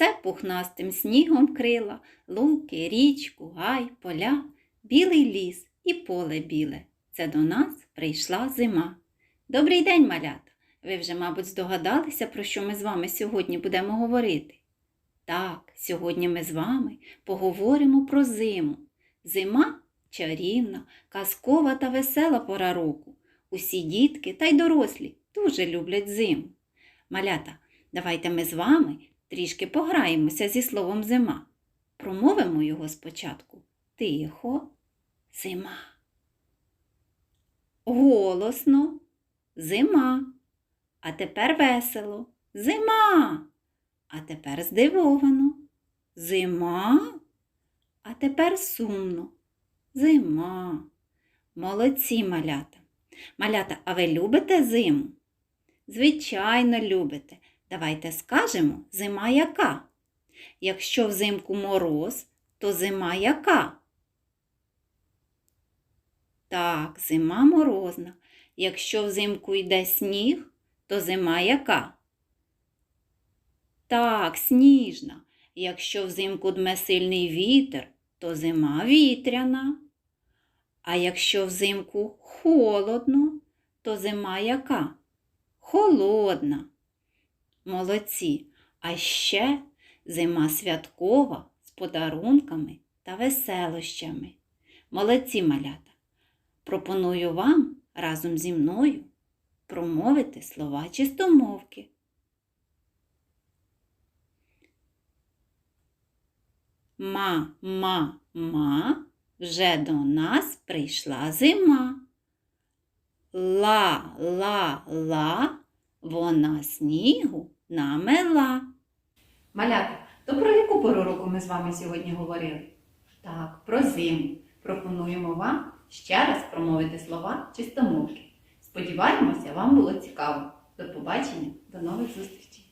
Все пухнастим снігом крила, луки, річку, гай, поля, білий ліс і поле біле. Це до нас прийшла зима. Добрий день, малята! Ви вже, мабуть, здогадалися, про що ми з вами сьогодні будемо говорити. Так, сьогодні ми з вами поговоримо про зиму. Зима чарівна, казкова та весела пора року. Усі дітки та й дорослі дуже люблять зиму. Малята, давайте ми з вами трішки пограємося зі словом зима. Промовимо його спочатку тихо, зима. Голосно, зима. А тепер весело. Зима. А тепер здивовано. Зима. А тепер сумно. Зима. Молодці малята. Малята, а ви любите зиму? Звичайно, любите. Давайте скажемо, зима яка? Якщо взимку мороз, то зима яка? Так, зима морозна. Якщо взимку йде сніг, то зима яка? Так, сніжна. Якщо взимку дме сильний вітер, то зима вітряна. А якщо взимку холодно, то зима яка? Холодна. Молодці. А ще зима святкова з подарунками та веселощами. Молодці малята. Пропоную вам разом зі мною промовити слова чистомовки. Ма, ма, ма, вже до нас прийшла зима. Ла, ла, ла, вона снігу намела. Малята, то про яку пору року ми з вами сьогодні говорили? Так, про зиму. Пропонуємо вам ще раз промовити слова чистомовки. Сподіваємося, вам було цікаво. До побачення, до нових зустрічей!